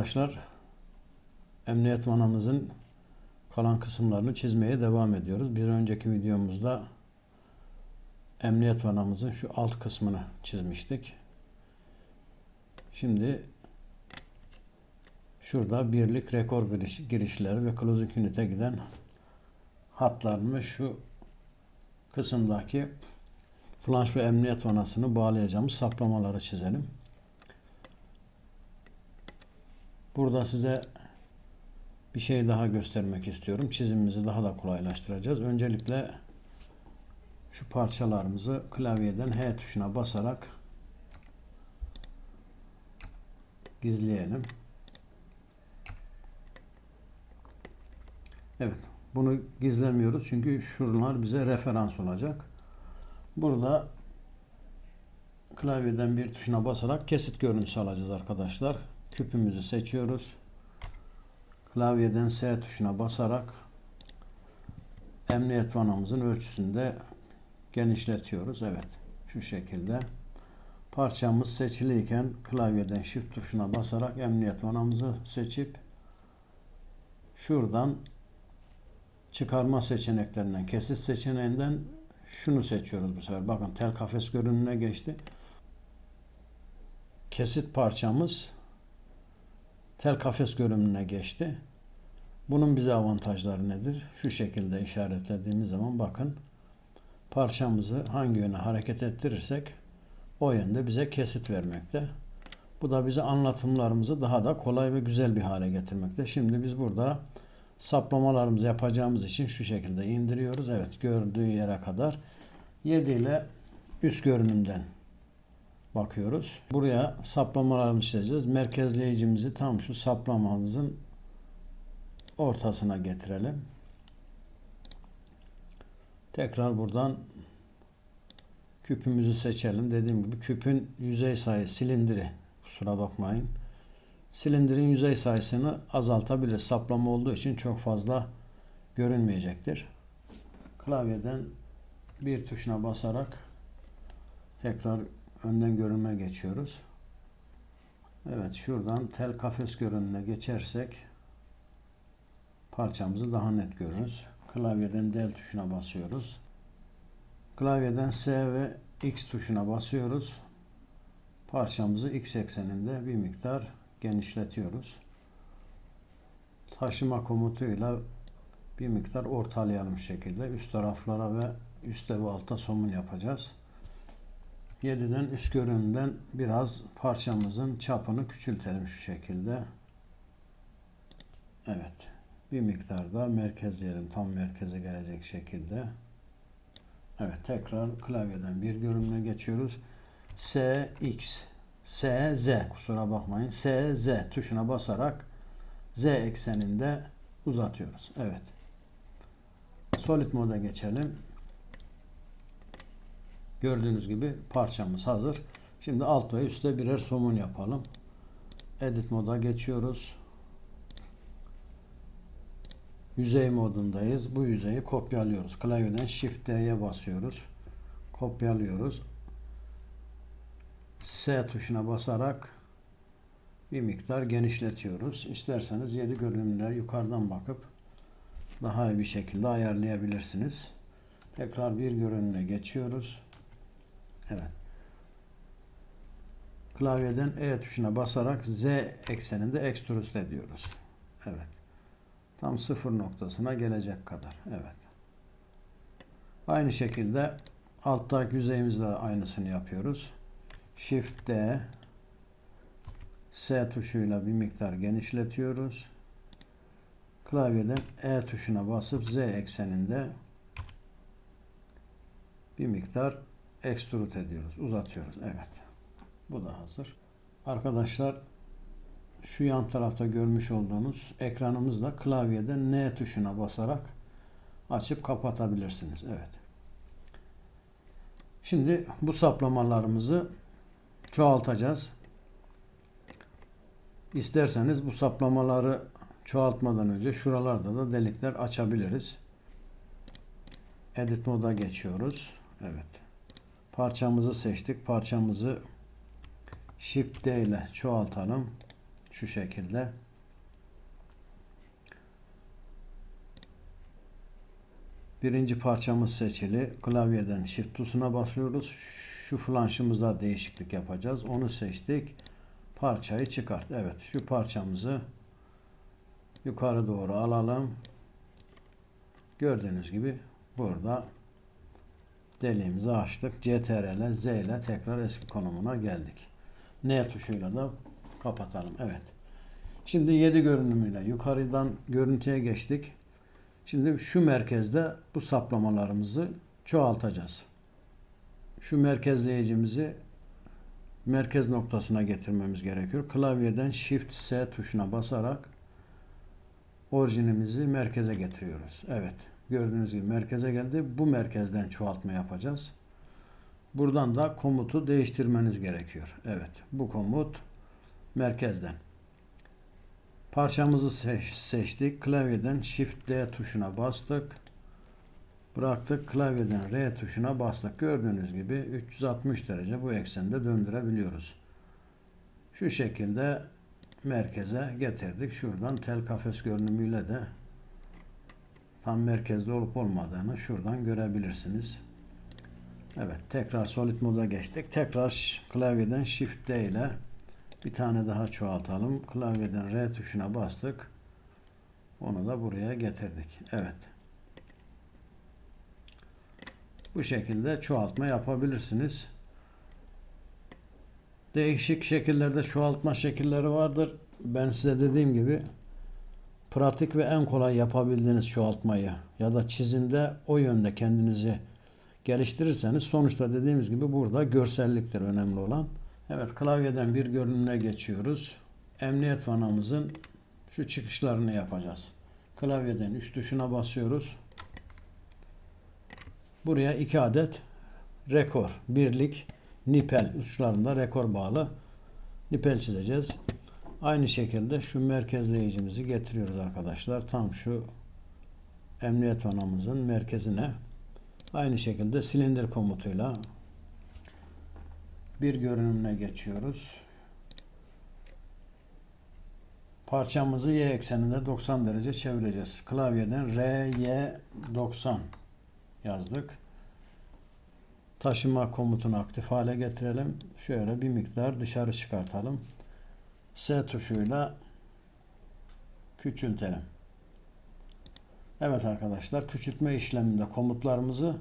Arkadaşlar emniyet vanamızın kalan kısımlarını çizmeye devam ediyoruz. Bir önceki videomuzda emniyet vanamızın şu alt kısmını çizmiştik. Şimdi şurada birlik rekor giriş, girişleri ve closing unit'e giden hatlarını şu kısımdaki flanş ve emniyet vanasını bağlayacağımız saplamaları çizelim. Burada size bir şey daha göstermek istiyorum. Çizimimizi daha da kolaylaştıracağız. Öncelikle şu parçalarımızı klavyeden H tuşuna basarak gizleyelim. Evet. Bunu gizlemiyoruz çünkü şunlar bize referans olacak. Burada klavyeden bir tuşuna basarak kesit görüntüsü alacağız arkadaşlar. Küpümüzü seçiyoruz. Klavyeden S tuşuna basarak emniyet vanamızın ölçüsünde genişletiyoruz. Evet. Şu şekilde. Parçamız seçiliyken klavyeden Shift tuşuna basarak emniyet vanamızı seçip şuradan çıkarma seçeneklerinden, kesit seçeneğinden şunu seçiyoruz bu sefer. Bakın tel kafes görünümüne geçti. Kesit parçamız tel kafes görünümüne geçti. Bunun bize avantajları nedir? Şu şekilde işaretlediğimiz zaman bakın parçamızı hangi yöne hareket ettirirsek o yönde bize kesit vermekte. Bu da bize anlatımlarımızı daha da kolay ve güzel bir hale getirmekte. Şimdi biz burada saplamalarımızı yapacağımız için şu şekilde indiriyoruz. Evet gördüğü yere kadar 7 ile üst görünümden bakıyoruz. Buraya saplamalarımızı çizeceğiz. Merkezleyicimizi tam şu saplamamızın ortasına getirelim. Tekrar buradan küpümüzü seçelim. Dediğim gibi küpün yüzey sayı silindiri kusura bakmayın. Silindirin yüzey sayısını azaltabilir. Saplama olduğu için çok fazla görünmeyecektir. Klavyeden bir tuşuna basarak tekrar önden görünme geçiyoruz. Evet şuradan tel kafes görünümüne geçersek parçamızı daha net görürüz. Klavyeden del tuşuna basıyoruz. Klavyeden S ve X tuşuna basıyoruz. Parçamızı X ekseninde bir miktar genişletiyoruz. Taşıma komutuyla bir miktar ortalayalım şekilde. Üst taraflara ve üstte ve altta somun yapacağız. 7'den üst görünümden biraz parçamızın çapını küçültelim şu şekilde. Evet. Bir miktar da merkezleyelim. Tam merkeze gelecek şekilde. Evet. Tekrar klavyeden bir görünümüne geçiyoruz. S, X, S, Z. Kusura bakmayın. S, Z tuşuna basarak Z ekseninde uzatıyoruz. Evet. Solid moda geçelim. Gördüğünüz gibi parçamız hazır. Şimdi alt ve üstte birer somun yapalım. Edit moda geçiyoruz. Yüzey modundayız. Bu yüzeyi kopyalıyoruz. Klavyeden Shift D'ye basıyoruz. Kopyalıyoruz. S tuşuna basarak bir miktar genişletiyoruz. İsterseniz 7 görünümle yukarıdan bakıp daha iyi bir şekilde ayarlayabilirsiniz. Tekrar bir görünüme geçiyoruz. Evet. Klavyeden E tuşuna basarak Z ekseninde extrude diyoruz. Evet. Tam sıfır noktasına gelecek kadar. Evet. Aynı şekilde alttaki yüzeyimizde aynısını yapıyoruz. Shift D S tuşuyla bir miktar genişletiyoruz. Klavyeden E tuşuna basıp Z ekseninde bir miktar extrude ediyoruz. Uzatıyoruz. Evet. Bu da hazır. Arkadaşlar şu yan tarafta görmüş olduğunuz ekranımızda klavyeden N tuşuna basarak açıp kapatabilirsiniz. Evet. Şimdi bu saplamalarımızı çoğaltacağız. İsterseniz bu saplamaları çoğaltmadan önce şuralarda da delikler açabiliriz. Edit moda geçiyoruz. Evet. Parçamızı seçtik. Parçamızı Shift D ile çoğaltalım. Şu şekilde. Birinci parçamız seçili. Klavyeden Shift tuşuna basıyoruz. Şu flanşımızda değişiklik yapacağız. Onu seçtik. Parçayı çıkart. Evet şu parçamızı yukarı doğru alalım. Gördüğünüz gibi burada deliğimizi açtık. CTRL Z ile tekrar eski konumuna geldik. N tuşuyla da kapatalım. Evet. Şimdi 7 görünümüyle yukarıdan görüntüye geçtik. Şimdi şu merkezde bu saplamalarımızı çoğaltacağız. Şu merkezleyicimizi merkez noktasına getirmemiz gerekiyor. Klavyeden Shift S tuşuna basarak orijinimizi merkeze getiriyoruz. Evet. Gördüğünüz gibi merkeze geldi. Bu merkezden çoğaltma yapacağız. Buradan da komutu değiştirmeniz gerekiyor. Evet. Bu komut merkezden. Parçamızı seç, seçtik. Klavyeden Shift D tuşuna bastık. Bıraktık. Klavyeden R tuşuna bastık. Gördüğünüz gibi 360 derece bu eksende döndürebiliyoruz. Şu şekilde merkeze getirdik. Şuradan tel kafes görünümüyle de tam merkezde olup olmadığını şuradan görebilirsiniz. Evet tekrar solid moda geçtik. Tekrar klavyeden shift D ile bir tane daha çoğaltalım. Klavyeden R tuşuna bastık. Onu da buraya getirdik. Evet. Bu şekilde çoğaltma yapabilirsiniz. Değişik şekillerde çoğaltma şekilleri vardır. Ben size dediğim gibi pratik ve en kolay yapabildiğiniz çoğaltmayı ya da çizimde o yönde kendinizi geliştirirseniz sonuçta dediğimiz gibi burada görselliktir önemli olan. Evet klavyeden bir görünümüne geçiyoruz. Emniyet vanamızın şu çıkışlarını yapacağız. Klavyeden üç tuşuna basıyoruz. Buraya iki adet rekor, birlik, nipel uçlarında rekor bağlı nipel çizeceğiz. Aynı şekilde şu merkezleyicimizi getiriyoruz arkadaşlar. Tam şu emniyet vanamızın merkezine. Aynı şekilde silindir komutuyla bir görünümüne geçiyoruz. Parçamızı y ekseninde 90 derece çevireceğiz. Klavyeden R, Y 90 yazdık. Taşıma komutunu aktif hale getirelim. Şöyle bir miktar dışarı çıkartalım. S tuşuyla küçültelim. Evet arkadaşlar küçültme işleminde komutlarımızı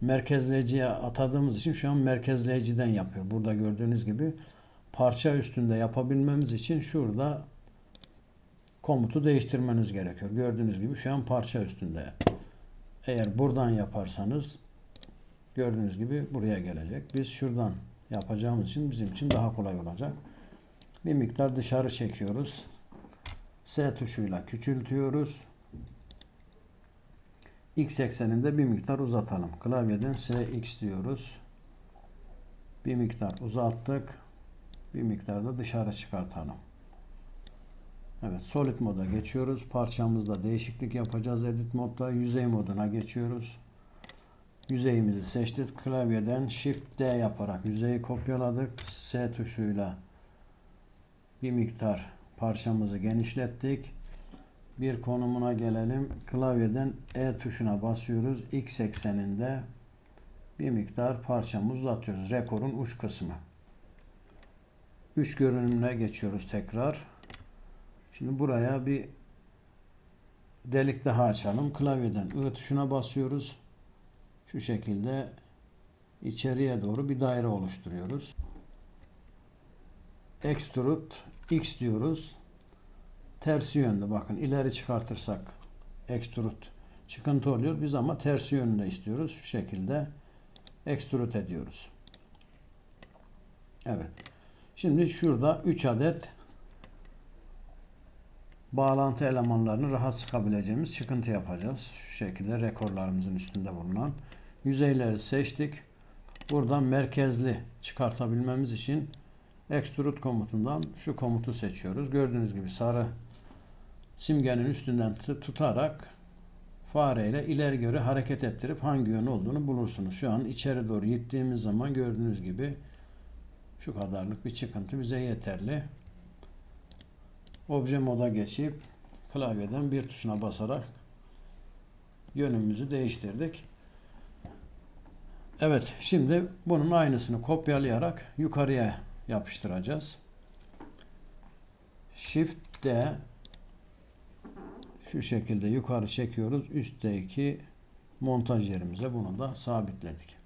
merkezleyiciye atadığımız için şu an merkezleyiciden yapıyor. Burada gördüğünüz gibi parça üstünde yapabilmemiz için şurada komutu değiştirmeniz gerekiyor. Gördüğünüz gibi şu an parça üstünde. Eğer buradan yaparsanız gördüğünüz gibi buraya gelecek. Biz şuradan yapacağımız için bizim için daha kolay olacak. Bir miktar dışarı çekiyoruz. S tuşuyla küçültüyoruz. X ekseninde bir miktar uzatalım. Klavyeden SX diyoruz. Bir miktar uzattık. Bir miktar da dışarı çıkartalım. Evet solid moda geçiyoruz. Parçamızda değişiklik yapacağız. Edit modda yüzey moduna geçiyoruz. Yüzeyimizi seçtik. Klavyeden Shift D yaparak yüzeyi kopyaladık. S tuşuyla bir miktar parçamızı genişlettik. Bir konumuna gelelim. Klavyeden E tuşuna basıyoruz. X ekseninde bir miktar parçamızı uzatıyoruz. Rekorun uç kısmı. Üç görünümüne geçiyoruz tekrar. Şimdi buraya bir delik daha açalım. Klavyeden I tuşuna basıyoruz. Şu şekilde içeriye doğru bir daire oluşturuyoruz. Extrude X diyoruz. Tersi yönde bakın ileri çıkartırsak extrude çıkıntı oluyor. Biz ama tersi yönde istiyoruz. Şu şekilde extrude ediyoruz. Evet. Şimdi şurada 3 adet bağlantı elemanlarını rahat sıkabileceğimiz çıkıntı yapacağız. Şu şekilde rekorlarımızın üstünde bulunan yüzeyleri seçtik. Buradan merkezli çıkartabilmemiz için extrude komutundan şu komutu seçiyoruz. Gördüğünüz gibi sarı simgenin üstünden tutarak fareyle ileri göre hareket ettirip hangi yön olduğunu bulursunuz. Şu an içeri doğru gittiğimiz zaman gördüğünüz gibi şu kadarlık bir çıkıntı bize yeterli. obje moda geçip klavyeden bir tuşuna basarak yönümüzü değiştirdik. Evet, şimdi bunun aynısını kopyalayarak yukarıya yapıştıracağız. Shift D şu şekilde yukarı çekiyoruz. Üstteki montaj yerimize bunu da sabitledik.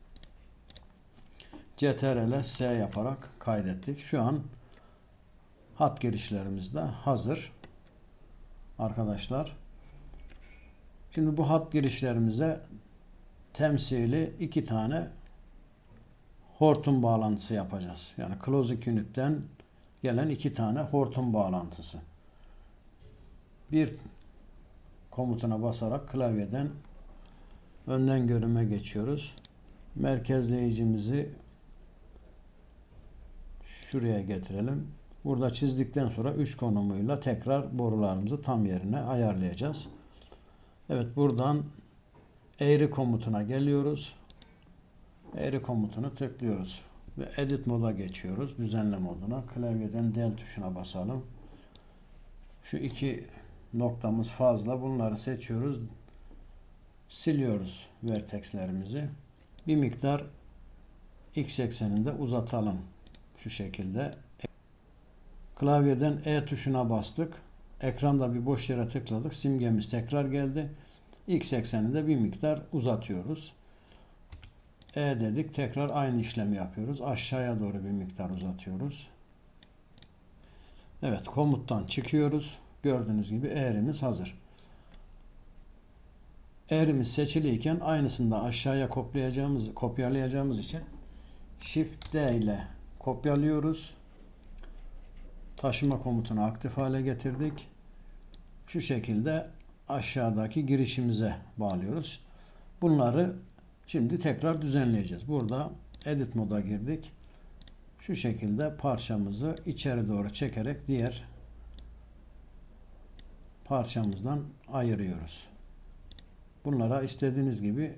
CTRL S yaparak kaydettik. Şu an hat girişlerimiz de hazır. Arkadaşlar. Şimdi bu hat girişlerimize temsili iki tane hortum bağlantısı yapacağız. Yani closing unit'ten gelen iki tane hortum bağlantısı. Bir komutuna basarak klavyeden önden görüme geçiyoruz. Merkezleyicimizi şuraya getirelim. Burada çizdikten sonra 3 konumuyla tekrar borularımızı tam yerine ayarlayacağız. Evet buradan eğri komutuna geliyoruz. Eğri komutunu tıklıyoruz. Ve edit moda geçiyoruz. Düzenle moduna. Klavyeden del tuşuna basalım. Şu iki noktamız fazla. Bunları seçiyoruz. Siliyoruz vertexlerimizi. Bir miktar x ekseninde uzatalım. Şu şekilde. Klavyeden E tuşuna bastık. Ekranda bir boş yere tıkladık. Simgemiz tekrar geldi. X ekseninde bir miktar uzatıyoruz. E dedik. Tekrar aynı işlemi yapıyoruz. Aşağıya doğru bir miktar uzatıyoruz. Evet komuttan çıkıyoruz. Gördüğünüz gibi eğrimiz hazır. Eğrimiz seçiliyken aynısını da aşağıya kopyalayacağımız, kopyalayacağımız için Shift D ile kopyalıyoruz. Taşıma komutunu aktif hale getirdik. Şu şekilde aşağıdaki girişimize bağlıyoruz. Bunları şimdi tekrar düzenleyeceğiz. Burada edit moda girdik. Şu şekilde parçamızı içeri doğru çekerek diğer parçamızdan ayırıyoruz. Bunlara istediğiniz gibi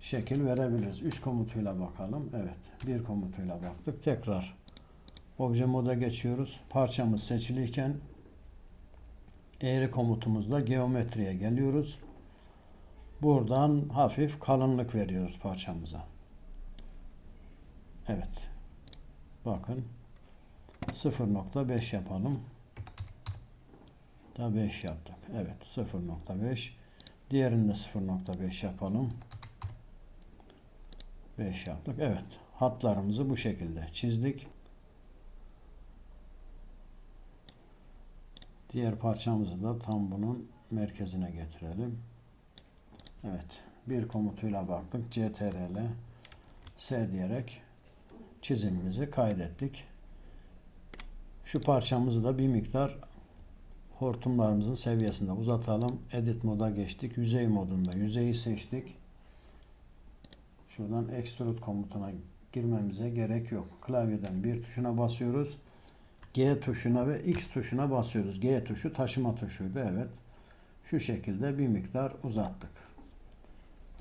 şekil verebiliriz. 3 komutuyla bakalım. Evet. Bir komutuyla baktık. Tekrar obje moda geçiyoruz. Parçamız seçiliyken eğri komutumuzla geometriye geliyoruz. Buradan hafif kalınlık veriyoruz parçamıza. Evet. Bakın 0.5 yapalım. Da 5 yaptık. Evet 0.5 Diğerini de 0.5 yapalım. 5 yaptık. Evet. Hatlarımızı bu şekilde çizdik. Diğer parçamızı da tam bunun merkezine getirelim. Evet. Bir komutuyla baktık. CTRL S diyerek çizimimizi kaydettik. Şu parçamızı da bir miktar hortumlarımızın seviyesinde uzatalım. Edit moda geçtik. Yüzey modunda yüzeyi seçtik. Şuradan extrude komutuna girmemize gerek yok. Klavyeden bir tuşuna basıyoruz. G tuşuna ve X tuşuna basıyoruz. G tuşu taşıma tuşuydu. Evet. Şu şekilde bir miktar uzattık.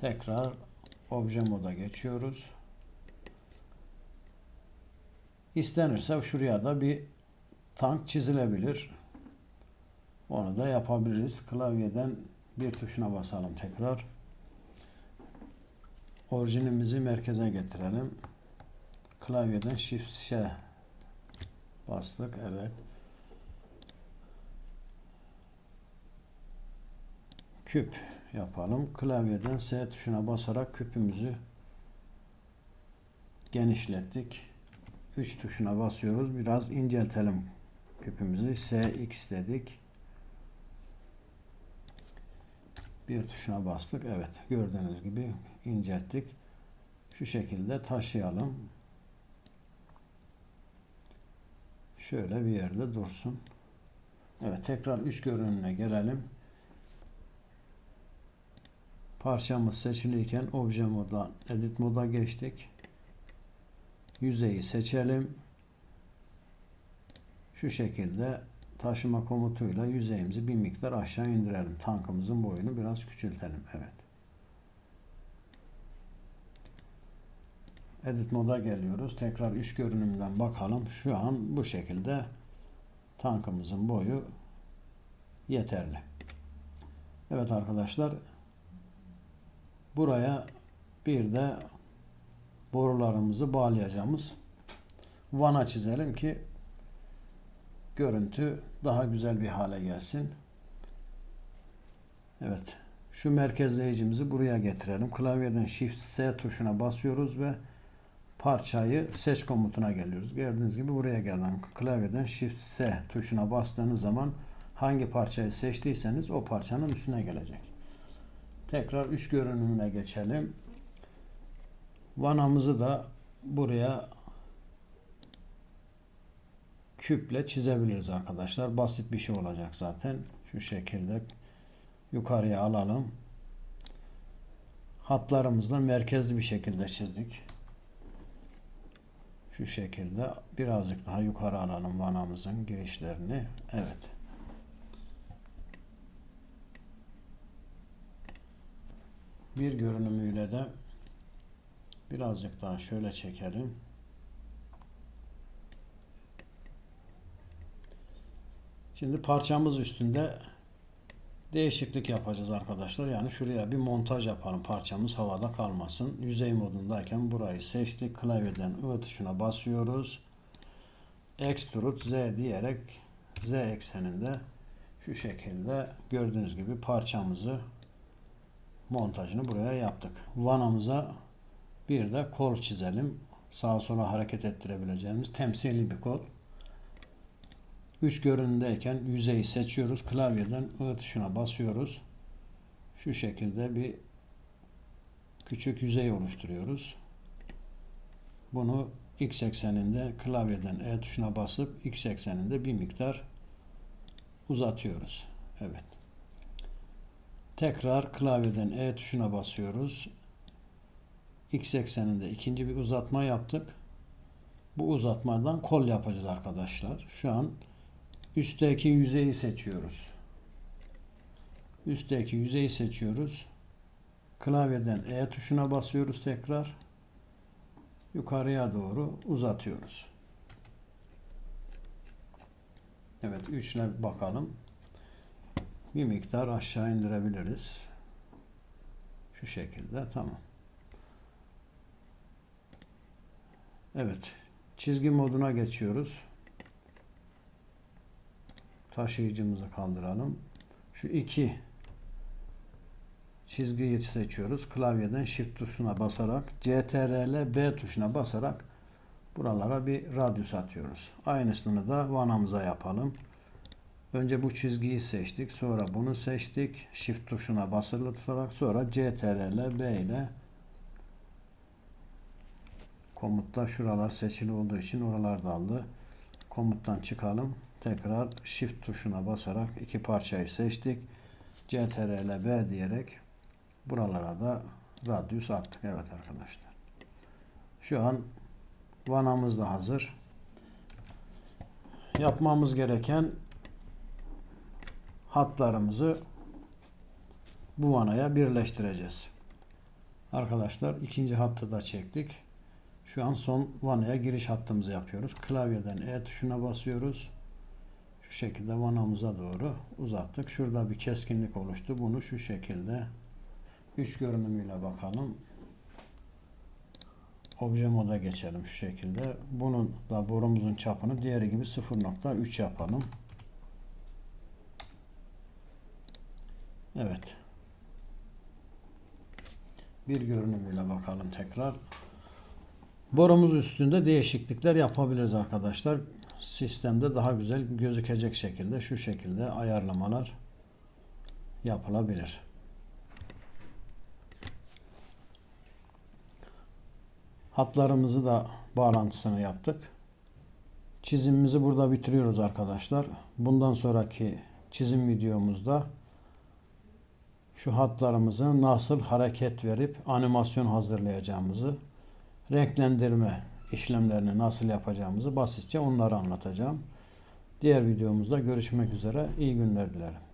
Tekrar obje moda geçiyoruz. İstenirse şuraya da bir tank çizilebilir. Onu da yapabiliriz. Klavyeden bir tuşuna basalım tekrar. Orijinimizi merkeze getirelim. Klavyeden Shift Ş bastık. Evet. Küp yapalım. Klavyeden S tuşuna basarak küpümüzü genişlettik. 3 tuşuna basıyoruz. Biraz inceltelim küpümüzü. SX dedik. bir tuşuna bastık. Evet gördüğünüz gibi incelttik. Şu şekilde taşıyalım. Şöyle bir yerde dursun. Evet tekrar üç görünümüne gelelim. Parçamız seçiliyken obje moda, edit moda geçtik. Yüzeyi seçelim. Şu şekilde taşıma komutuyla yüzeyimizi bir miktar aşağı indirelim. Tankımızın boyunu biraz küçültelim. Evet. Edit moda geliyoruz. Tekrar üç görünümden bakalım. Şu an bu şekilde tankımızın boyu yeterli. Evet arkadaşlar buraya bir de borularımızı bağlayacağımız vana çizelim ki görüntü daha güzel bir hale gelsin. Evet. Şu merkezleyicimizi buraya getirelim. Klavyeden Shift S tuşuna basıyoruz ve parçayı seç komutuna geliyoruz. Gördüğünüz gibi buraya geldim. Klavyeden Shift S tuşuna bastığınız zaman hangi parçayı seçtiyseniz o parçanın üstüne gelecek. Tekrar üç görünümüne geçelim. Vanamızı da buraya küple çizebiliriz arkadaşlar. Basit bir şey olacak zaten. Şu şekilde yukarıya alalım. Hatlarımızla merkezli bir şekilde çizdik. Şu şekilde birazcık daha yukarı alalım vanamızın girişlerini. Evet. Bir görünümüyle de birazcık daha şöyle çekelim. Şimdi parçamız üstünde değişiklik yapacağız arkadaşlar. Yani şuraya bir montaj yapalım. Parçamız havada kalmasın. Yüzey modundayken burayı seçtik. Klavyeden I tuşuna basıyoruz. Extrude Z diyerek Z ekseninde şu şekilde gördüğünüz gibi parçamızı montajını buraya yaptık. Vanamıza bir de kol çizelim. Sağa sola hareket ettirebileceğimiz temsili bir kol. Üç görünümdeyken yüzeyi seçiyoruz. Klavyeden I tuşuna basıyoruz. Şu şekilde bir küçük yüzey oluşturuyoruz. Bunu x ekseninde klavyeden E tuşuna basıp x ekseninde bir miktar uzatıyoruz. Evet. Tekrar klavyeden E tuşuna basıyoruz. X ekseninde ikinci bir uzatma yaptık. Bu uzatmadan kol yapacağız arkadaşlar. Şu an üstteki yüzeyi seçiyoruz. Üstteki yüzeyi seçiyoruz. Klavyeden E tuşuna basıyoruz tekrar. Yukarıya doğru uzatıyoruz. Evet 3 ile bakalım. Bir miktar aşağı indirebiliriz. Şu şekilde tamam. Evet. Çizgi moduna geçiyoruz. Taşıyıcımızı kaldıralım. Şu iki çizgiyi seçiyoruz. Klavyeden Shift tuşuna basarak CTRL B tuşuna basarak buralara bir radyus atıyoruz. Aynısını da vanamıza yapalım. Önce bu çizgiyi seçtik. Sonra bunu seçtik. Shift tuşuna basılı tutarak sonra CTRL B ile komutta şuralar seçili olduğu için oralar daldı. Komuttan çıkalım. Tekrar Shift tuşuna basarak iki parçayı seçtik. CTRL B diyerek buralara da radyus attık. Evet arkadaşlar. Şu an vanamız da hazır. Yapmamız gereken hatlarımızı bu vanaya birleştireceğiz. Arkadaşlar ikinci hattı da çektik. Şu an son vanaya giriş hattımızı yapıyoruz. Klavyeden E tuşuna basıyoruz. Şu şekilde vanamıza doğru uzattık. Şurada bir keskinlik oluştu. Bunu şu şekilde üç görünümüyle bakalım. Obje moda geçelim şu şekilde. Bunun da borumuzun çapını diğeri gibi 0.3 yapalım. Evet. Bir görünümüyle bakalım tekrar. Borumuz üstünde değişiklikler yapabiliriz arkadaşlar. Sistemde daha güzel gözükecek şekilde şu şekilde ayarlamalar yapılabilir. Hatlarımızı da bağlantısını yaptık. Çizimimizi burada bitiriyoruz arkadaşlar. Bundan sonraki çizim videomuzda şu hatlarımızı nasıl hareket verip animasyon hazırlayacağımızı, renklendirme işlemlerini nasıl yapacağımızı basitçe onları anlatacağım. Diğer videomuzda görüşmek üzere. İyi günler dilerim.